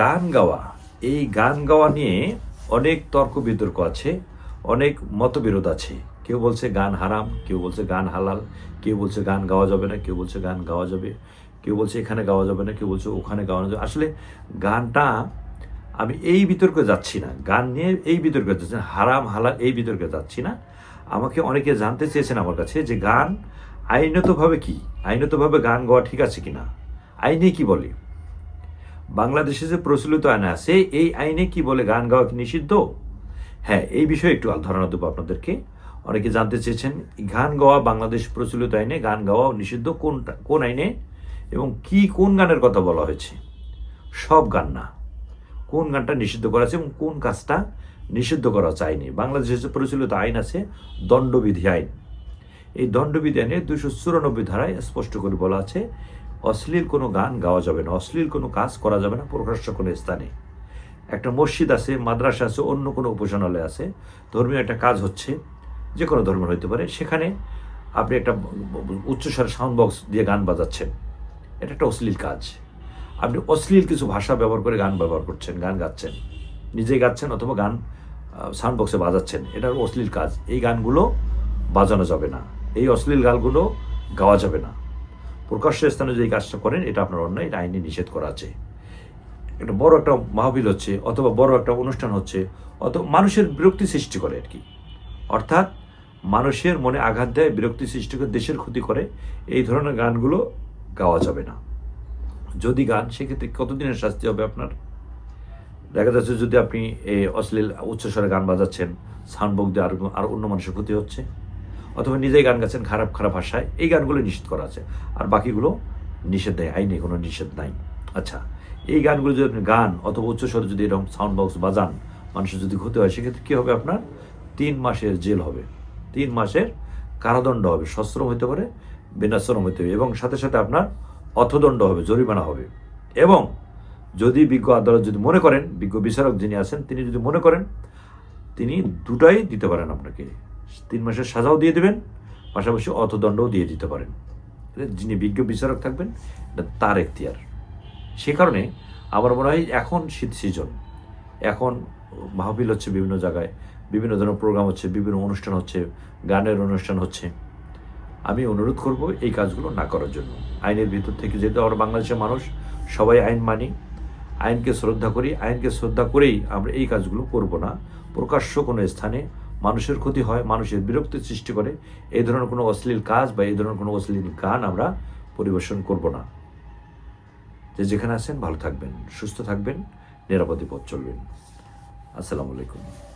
গান গাওয়া। এই গান গাওয়া নিয়ে অনেক তর্ক বিতর্ক আছে, অনেক মতবিরোধ আছে। কেউ বলছে গান হারাম, কেউ বলছে গান হালাল, কেউ বলছে গান গাওয়া যাবে না, কেউ বলছে গান গাওয়া যাবে, কেউ বলছে এখানে গাওয়া যাবে না, কেউ বলছে ওখানে গাওয়া যাবে আসলে গানটা আমি এই বিতর্কে যাচ্ছি না। গান নিয়ে এই বিতর্কে যাচ্ছি না, হারাম, হালাল এই বিতর্কে যাচ্ছি না। আমাকে অনেকে জানতে চেয়েছেন আমার কাছে যে গান আইনতভাবে কি? আইনতভাবে গান গাওয়া ঠিক আছে কিনা? আইনে কি বলে? বাংলাদেশে যে প্রচলিত আইন আছে, এই আইনে কি বলে গান গাওয়া কি নিষিদ্ধ? হ্যাঁ এই বিষয়ে একটু ধারণা দেবো আপনাদেরকে। অনেকে জানতে চেয়েছেন, গান গাওয়া বাংলাদেশ প্রচলিত আইনে গান গাওয়া নিষিদ্ধ কোনটা, কোন আইনে এবং কি কোন গানের কথা বলা হয়েছে? সব গান না। কোন গানটা নিষিদ্ধ করা আছে এবং কোন কাজটা নিষিদ্ধ করা আইনে? বাংলাদেশে যে প্রচলিত আইন আছে, দণ্ডবিধি আইন। এই দণ্ডবিধি আইনে দুশো চুরানব্বই ধারায় স্পষ্ট করে বলা আছে অশ্লীল কোনো গান গাওয়া যাবে না, অশ্লীল কোনো কাজ করা যাবে না প্রকাশ্য কোনো স্থানে। একটা মসজিদ আছে, মাদ্রাসা আছে, অন্য কোনো উপাসনালয় আছে, ধর্মীয় একটা কাজ হচ্ছে, যে কোনো ধর্মের হইতে পারে, সেখানে আপনি একটা উচ্চস্বর সাউন্ড বক্স দিয়ে গান বাজাচ্ছেন। এটা একটা অশ্লীল কাজ। আপনি অশ্লীল কিছু ভাষা ব্যবহার করে গান ব্যবহার করছেন, গান গাচ্ছেন। নিজেই গাচ্ছেন অথবা গান সাউন্ড বক্সে বাজাচ্ছেন এটা অশ্লীল কাজ। এই গানগুলো বাজানো যাবে না। এই অশ্লীল গানগুলো গাওয়া যাবে না। প্রকাশ্য স্থানে যে কাজটা করেন, এটা আপনার অন্যায়, এটা আইনে নিষেধ করা আছে। একটা বড় একটা মাহবিল হচ্ছে, অথবা বড় একটা অনুষ্ঠান হচ্ছে অথবা মানুষের বিরক্তি সৃষ্টি করে আর কি। অর্থাৎ মানুষের মনে আঘাত দেয়, বিরক্তি সৃষ্টি করে, দেশের ক্ষতি করে, এই ধরনের গানগুলো গাওয়া যাবে না। যদি গান, সেক্ষেত্রে কতদিনের শাস্তি হবে আপনার? দেখা যাচ্ছে যদি আপনি অশ্লীল উচ্চস্বরে গান বাজাচ্ছেন, সাউন্ড বক্স দিয়ে আর অন্য মানুষের ক্ষতি হচ্ছে। অথবা নিজেই গান গাচ্ছেন খারাপ খারাপ ভাষায়, এই গানগুলো নিষেধ করা আছে। আর বাকিগুলো নিষেধ নেই, আইনে কোনো নিষেধ নাই। আচ্ছা এই গানগুলো যদি আপনি গান অথবা উচ্চস্বরে যদি এরকম সাউন্ড বক্স বাজান, মানুষের যদি ক্ষতি হয়, সেক্ষেত্রে কী হবে আপনার? তিন মাসের জেল হবে। তিন মাসের কারাদণ্ড হবে, সশ্রম হতে পারে বিনাশ্রম হতে হবে এবং সাথে সাথে আপনার অর্থদণ্ড হবে, জরিমানা হবে। এবং যদি বিজ্ঞ আদালত যদি মনে করেন, বিজ্ঞ বিচারক যিনি আছেন, তিনি যদি মনে করেন, তিনি দুটাই দিতে পারেন আপনাকে। তিন মাসের সাজাও দিয়ে দেবেন, পাশাপাশি অর্থদণ্ডও দিয়ে দিতে পারেন। যিনি বিজ্ঞ বিচারক থাকবেন, এটা তার এখতিয়ার। সে কারণে আমার মনে হয় এখন শীত সিজন এখন মাহফিল হচ্ছে বিভিন্ন জায়গায়, বিভিন্ন ধরনের প্রোগ্রাম হচ্ছে, বিভিন্ন অনুষ্ঠান হচ্ছে, গানের অনুষ্ঠান হচ্ছে। আমি অনুরোধ করব এই কাজগুলো না করার জন্য। আইনের ভিতর থেকে যেহেতু আমরা বাংলাদেশের মানুষ, সবাই আইন মানি। আইনকে শ্রদ্ধা করি, আইনকে শ্রদ্ধা করেই আমরা এই কাজগুলো করব না। প্রকাশ্য কোনো স্থানে মানুষের ক্ষতি হয়, মানুষের বিরক্তি সৃষ্টি করে। এই ধরনের কোনো অশ্লীল কাজ বা এই ধরনের কোনো অশ্লীল গান আমরা পরিবেশন করব না। যে যেখানে আছেন, ভালো থাকবেন, সুস্থ থাকবেন, নিরাপদে পথ চলবেন। আসসালামু আলাইকুম।